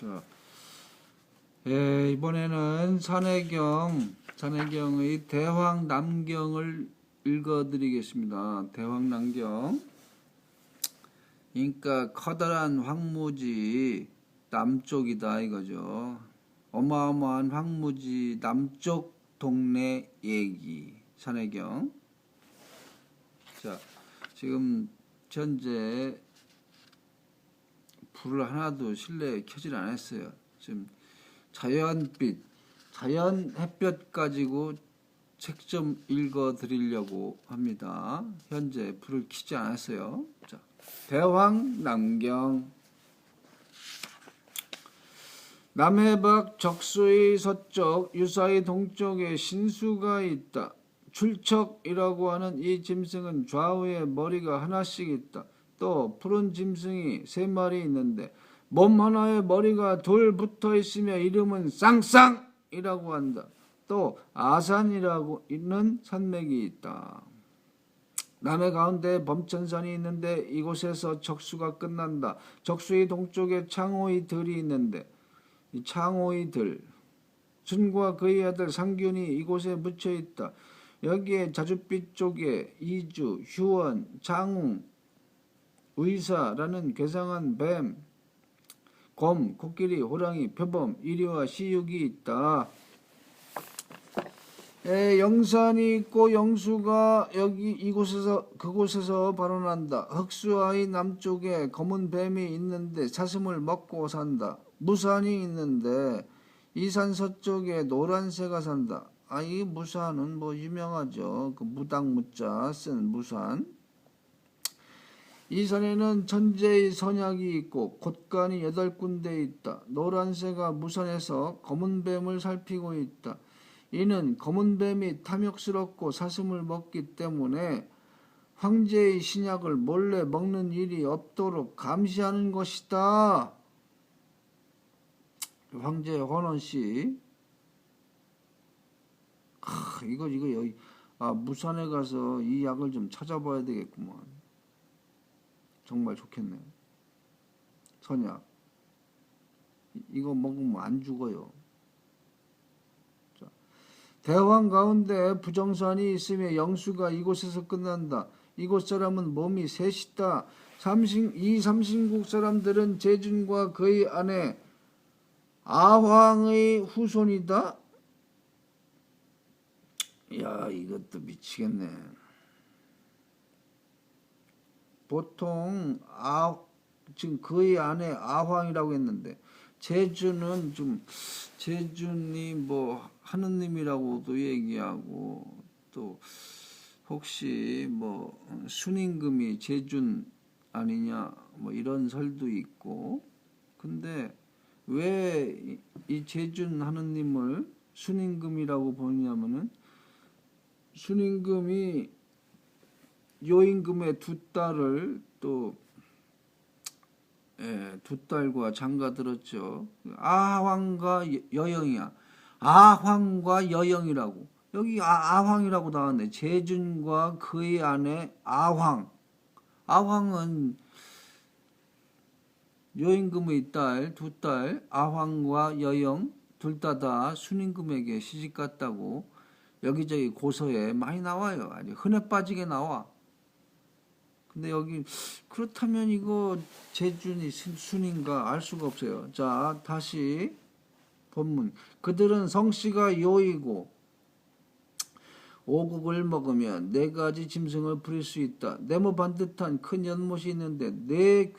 자, 예, 이번에는 산해경, 산해경의 대황 남경을 읽어드리겠습니다. 대황 남경. 그러니까 커다란 황무지 남쪽이다 이거죠. 어마어마한 황무지 남쪽 동네 얘기 산해경. 자, 지금 현재 불을 하나도 실내에 켜질 않았어요. 지금 자연빛, 자연 햇볕 가지고 책 좀 읽어 드리려고 합니다. 현재 불을 켜지 않았어요. 자, 대왕 남경 남해bắc 적수의 서쪽 유사의 동쪽에 신수가 있다. 출척이라고 하는 이 짐승은 좌우에 머리가 하나씩 있다. 또 푸른 짐승이 세 마리 있는데 몸 하나에 머리가 둘 붙어 있으며 이름은 쌍쌍이라고 한다. 또 아산이라고 있는 산맥이 있다. 남해 가운데 범천산이 있는데 이곳에서 적수가 끝난다. 적수의 동쪽에 창호의 들이 있는데 이 창호의 들 순과 그의 아들 상균이 이곳에 묻혀 있다. 여기에 자줏빛 쪽에 이주, 휴원, 장웅, 의사라는 괴상한 뱀, 곰, 코끼리, 호랑이, 표범, 이리와 시육이 있다. 에, 영산이 있고 영수가 여기 이곳에서 그곳에서 발원한다. 흑수아의 남쪽에 검은 뱀이 있는데 사슴을 먹고 산다. 무산이 있는데 이산 서쪽에 노란 새가 산다. 아, 이 무산은 뭐 유명하죠. 그 무당무자 쓴 무산. 이 산에는 천재의 선약이 있고 곳간이 여덟 군데 있다. 노란 새가 무산에서 검은 뱀을 살피고 있다. 이는 검은 뱀이 탐욕스럽고 사슴을 먹기 때문에 황제의 신약을 몰래 먹는 일이 없도록 감시하는 것이다. 황제 헌원 씨. 아, 이거 이거 여기 아 무산에 가서 이 약을 좀 찾아봐야 되겠구만. 정말 좋겠네. 선약. 이- 이거 먹으면 안 죽어요. 자, 대왕 가운데 부정산이 있으며 영수가 이곳에서 끝난다. 이곳 사람은 몸이 셋이다. 삼신, 이 삼신국 사람들은 제준과 그의 아내 아황의 후손이다. 야, 이것도 미치겠네. 보통 아 지금 그의 아내 아황이라고 했는데 제주는 좀 제준이 뭐 하느님이라고도 얘기하고 또 혹시 뭐 순임금이 제준 아니냐 뭐 이런 설도 있고 근데 왜 이 제준 하느님을 순임금이라고 보냐면은 순임금이 요임금의 두 딸을 또 예, 두 딸과 장가 들었죠. 아황과 여- 여영이야. 아황과 여영이라고. 여기 아, 아황이라고 나왔네. 제준과 그의 아내 아황. 아황은 요임금의 딸, 두 딸, 아황과 여영 둘 다 다 순임금에게 시집 갔다고 여기저기 고서에 많이 나와요. 아주 흔해 빠지게 나와. 근데 여기 그렇다면 이거 제준이 순- 순인가 알 수가 없어요. 자 다시 본문 그들은 성씨가 요이고 오국을 먹으면 네 가지 짐승을 부릴 수 있다. 네모 반듯한 큰 연못이 있는데 네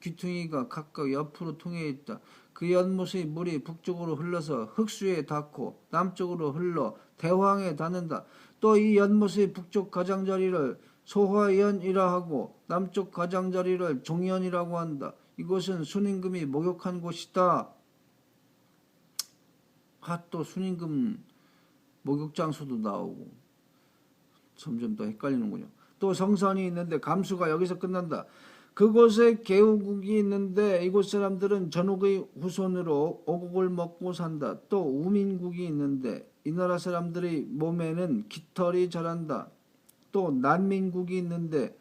귀퉁이가 각각 옆으로 통해 있다. 그 연못의 물이 북쪽으로 흘러서 흑수에 닿고 남쪽으로 흘러 대황에 닿는다. 또 이 연못의 북쪽 가장자리를 소화연이라 하고 남쪽 가장자리를 종연이라고 한다. 이곳은 순임금이 목욕한 곳이다. 핫또 순임금 목욕 장소도 나오고 점점 더 헷갈리는군요. 또 성산이 있는데 감수가 여기서 끝난다. 그곳에 개우국이 있는데 이곳 사람들은 전옥의 후손으로 오국을 먹고 산다. 또 우민국이 있는데 이 나라 사람들의 몸에는 깃털이 자란다. 또 난민국이 있는데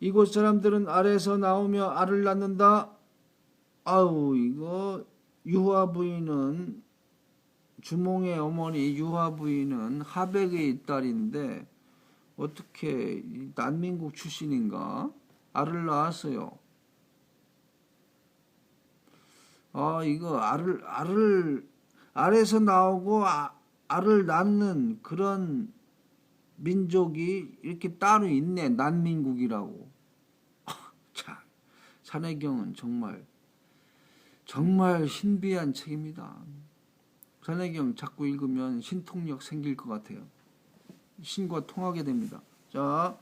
이곳 사람들은 알에서 나오며 알을 낳는다. 아우 이거 유화 부인은 주몽의 어머니 유화 부인은 하백의 딸인데 어떻게 이 난민국 출신인가 알을 낳았어요. 아 이거 알을 알을 알에서 나오고 아, 알을 낳는 그런 민족이 이렇게 따로 있네 난민국이라고. 참 산해경은 정말 정말 신비한 책입니다. 산해경 자꾸 읽으면 신통력 생길 것 같아요. 신과 통하게 됩니다. 자,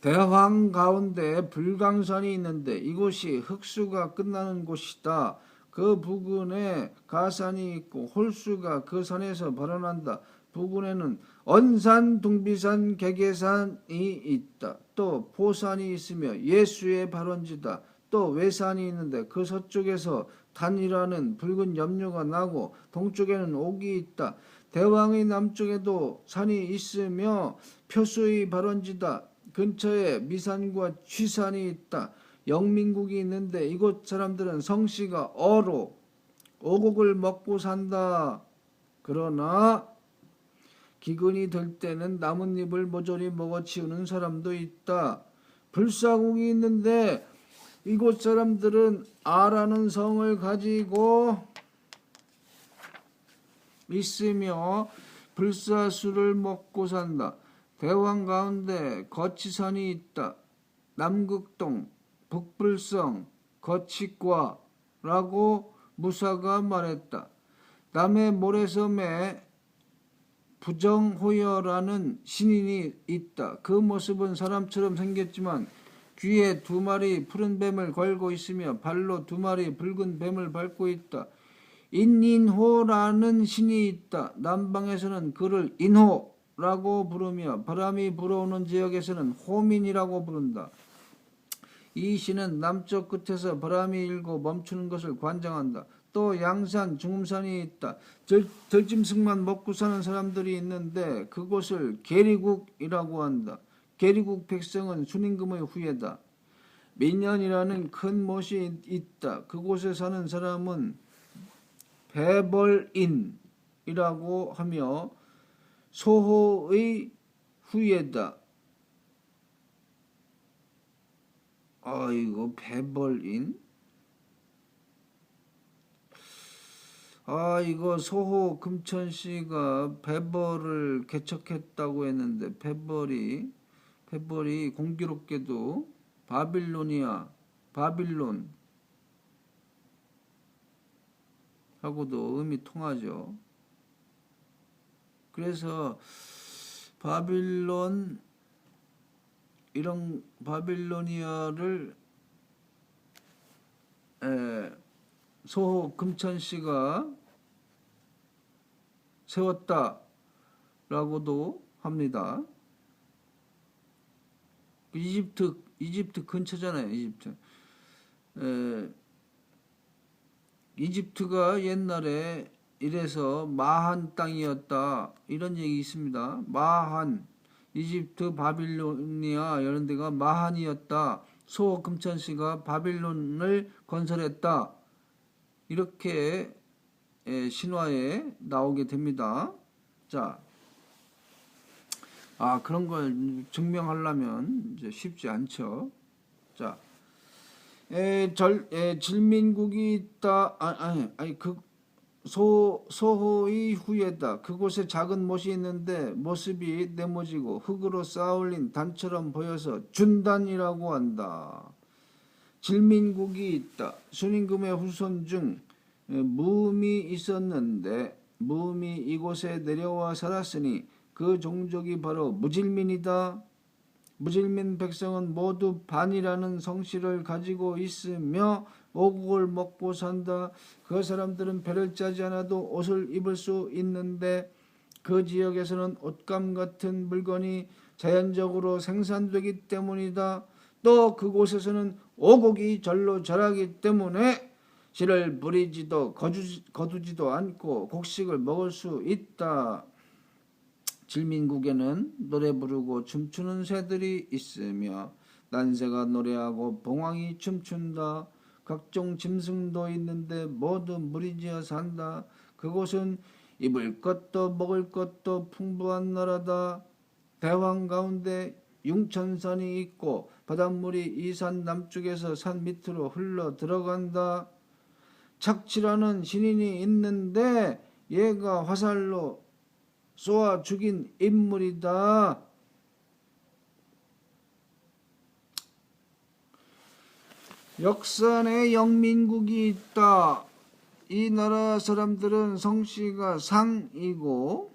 대황 가운데 불강산이 있는데 이곳이 흑수가 끝나는 곳이다. 그 부근에 가산이 있고 홀수가 그 산에서 발원한다. 부근에는 언산, 둥비산, 개계산이 있다. 또 포산이 있으며 예수의 발원지다. 또 외산이 있는데 그 서쪽에서 단이라는 붉은 염료가 나고 동쪽에는 옥이 있다. 대왕의 남쪽에도 산이 있으며 표수의 발원지다. 근처에 미산과 취산이 있다. 영민국이 있는데 이곳 사람들은 성씨가 어로 오곡을 먹고 산다. 그러나 기근이 될 때는 나뭇잎을 모조리 먹어치우는 사람도 있다. 불사국이 있는데 이곳 사람들은 아라는 성을 가지고 있으며 불사수를 먹고 산다. 대왕 가운데 거치산이 있다. 남극동, 북불성, 거치과라고 무사가 말했다. 남해 모래섬에 부정호여라는 신인이 있다. 그 모습은 사람처럼 생겼지만 귀에 두 마리 푸른 뱀을 걸고 있으며 발로 두 마리 붉은 뱀을 밟고 있다. 인인호라는 신이 있다. 남방에서는 그를 인호라고 부르며 바람이 불어오는 지역에서는 호민이라고 부른다. 이 신은 남쪽 끝에서 바람이 일고 멈추는 것을 관장한다. 또 양산, 중음산이 있다. 들, 들짐승만 먹고 사는 사람들이 있는데 그곳을 계리국이라고 한다. 계리국 백성은 순임금의 후예다. 민년이라는 큰 못이 있다. 그곳에 사는 사람은 배벌인이라고 하며 소호의 후예다. 아이고 배벌인 아 이거 소호 금천 씨가 배벌을 개척했다고 했는데 배벌이 배벌이 공교롭게도 바빌로니아 바빌론 하고도 의미 통하죠. 그래서 바빌론 이런 바빌로니아를 에, 소호 금천 씨가 세웠다라고도 합니다. 이집트 이집트 근처잖아요. 이집트. 에, 이집트가 옛날에 이래서 마한 땅이었다 이런 얘기 있습니다. 마한 이집트 바빌로니아 이런 데가 마한이었다. 소 금천 씨가 바빌론을 건설했다. 이렇게 에, 신화에 나오게 됩니다. 자, 아 그런 걸 증명하려면 이제 쉽지 않죠. 자, 에, 절, 에, 질민국이 있다. 아, 아니, 아니 그 소, 소호의 후예다. 그곳에 작은 못이 있는데 모습이 네모지고 흙으로 쌓아올린 단처럼 보여서 준단이라고 한다. 질민국이 있다. 순임금의 후손 중 무음이 있었는데 무음이 이곳에 내려와 살았으니 그 종족이 바로 무질민이다. 무질민 백성은 모두 반이라는 성씨를 가지고 있으며 오국을 먹고 산다. 그 사람들은 배를 짜지 않아도 옷을 입을 수 있는데 그 지역에서는 옷감 같은 물건이 자연적으로 생산되기 때문이다. 또 그곳에서는 오곡이 절로 자라기 때문에 씨를 부리지도 거두지도 않고 곡식을 먹을 수 있다. 질민국에는 노래 부르고 춤추는 새들이 있으며 난새가 노래하고 봉황이 춤춘다. 각종 짐승도 있는데 모두 무리지어 산다. 그곳은 입을 것도 먹을 것도 풍부한 나라다. 대왕 가운데 융천산이 있고 바닷물이 이 산 남쪽에서 산 밑으로 흘러 들어간다. 착취라는 신인이 있는데 얘가 화살로 쏘아 죽인 인물이다. 역산에 영민국이 있다. 이 나라 사람들은 성씨가 상이고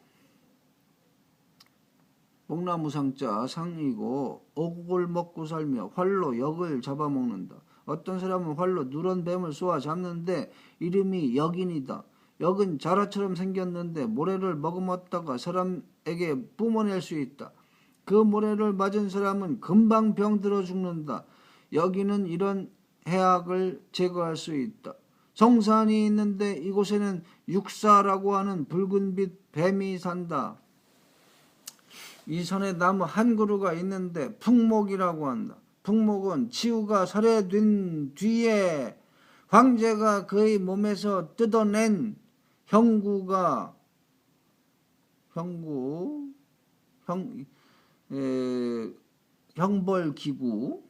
목나무 상자 상이고 오국을 먹고 살며 활로 역을 잡아먹는다. 어떤 사람은 활로 누런 뱀을 쏘아 잡는데 이름이 역인이다. 역은 자라처럼 생겼는데 모래를 머금었다가 사람에게 뿜어낼 수 있다. 그 모래를 맞은 사람은 금방 병들어 죽는다. 여기는 이런 해악을 제거할 수 있다. 성산이 있는데 이곳에는 육사라고 하는 붉은빛 뱀이 산다. 이 산에 나무 한 그루가 있는데 풍목이라고 한다. 풍목은 치우가 살해된 뒤에 황제가 그의 몸에서 뜯어낸 형구가 형구 형 에, 형벌 기구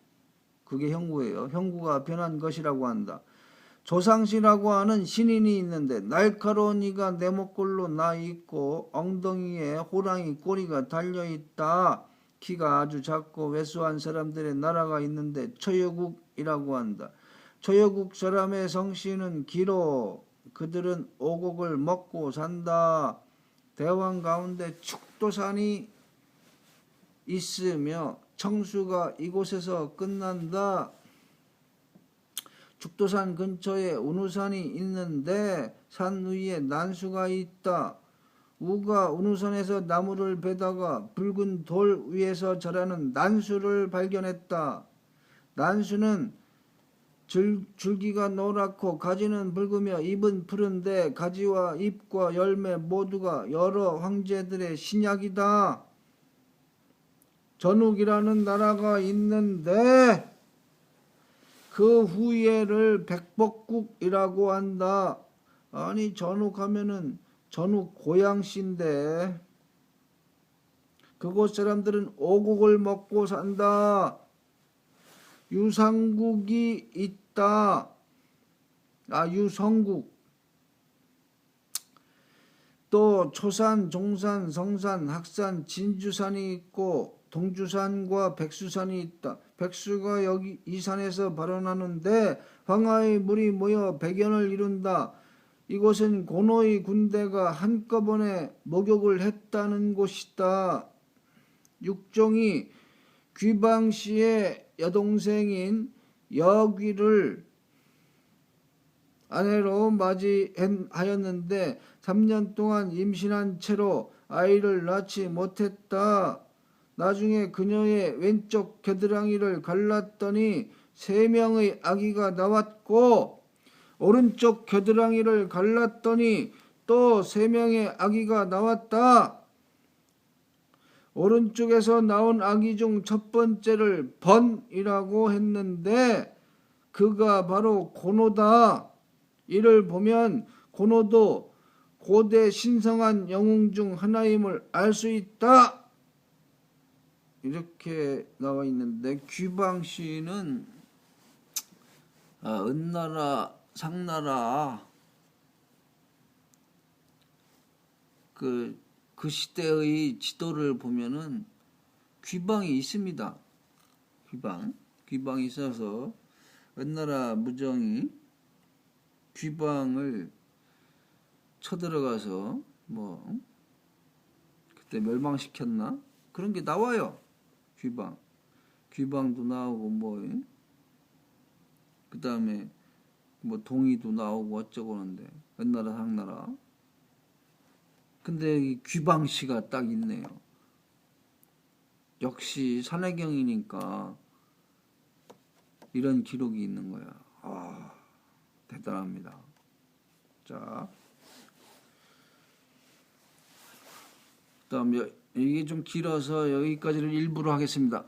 그게 형구예요. 형구가 변한 것이라고 한다. 조상시라고 하는 신인이 있는데 날카로운 이가 내 목골로 나 있고 엉덩이에 호랑이 꼬리가 달려 있다. 키가 아주 작고 왜소한 사람들의 나라가 있는데 초여국이라고 한다. 초여국 사람의 성씨는 기로 그들은 오곡을 먹고 산다. 대왕 가운데 축도산이 있으며 청수가 이곳에서 끝난다. 죽도산 근처에 운우산이 있는데 산 위에 난수가 있다. 우가 운우산에서 나무를 베다가 붉은 돌 위에서 자라는 난수를 발견했다. 난수는 줄, 줄기가 노랗고 가지는 붉으며 잎은 푸른데 가지와 잎과 열매 모두가 여러 황제들의 신약이다. 전욱이라는 나라가 있는데 그 후예를 백복국이라고 한다. 아니 전욱하면은 전욱 고양시인데 그곳 사람들은 오국을 먹고 산다. 유상국이 있다. 아 유성국. 또 초산, 종산, 성산, 학산, 진주산이 있고 동주산과 백수산이 있다. 백수가 여기 이 산에서 발원하는데 황하의 물이 모여 백연을 이룬다. 이곳은 고노의 군대가 한꺼번에 목욕을 했다는 곳이다. 육종이 귀방 씨의 여동생인 여귀를 아내로 맞이하였는데 3년 동안 임신한 채로 아이를 낳지 못했다. 나중에 그녀의 왼쪽 겨드랑이를 갈랐더니 세 명의 아기가 나왔고 오른쪽 겨드랑이를 갈랐더니 또 세 명의 아기가 나왔다. 오른쪽에서 나온 아기 중 첫 번째를 번이라고 했는데 그가 바로 고노다. 이를 보면 고노도 고대 신성한 영웅 중 하나임을 알 수 있다. 이렇게 나와 있는데 귀방씨는 아, 은나라 상나라. 그, 그 시대의 지도를 보면은 귀방이 있습니다. 귀방. 귀방이 있어서 은나라 무정이 귀방을 쳐들어가서 뭐 그때 멸망시켰나? 그런 게 나와요. 귀방. 귀방도 나오고 뭐 그 다음에 뭐 동의도 나오고 어쩌고 하는데 은나라 상나라 근데 이 귀방씨가 딱 있네요. 역시 산해경이니까 이런 기록이 있는 거야. 아, 대단합니다. 자, 그다음 여- 이게 좀 길어서 여기까지를 일부러 하겠습니다.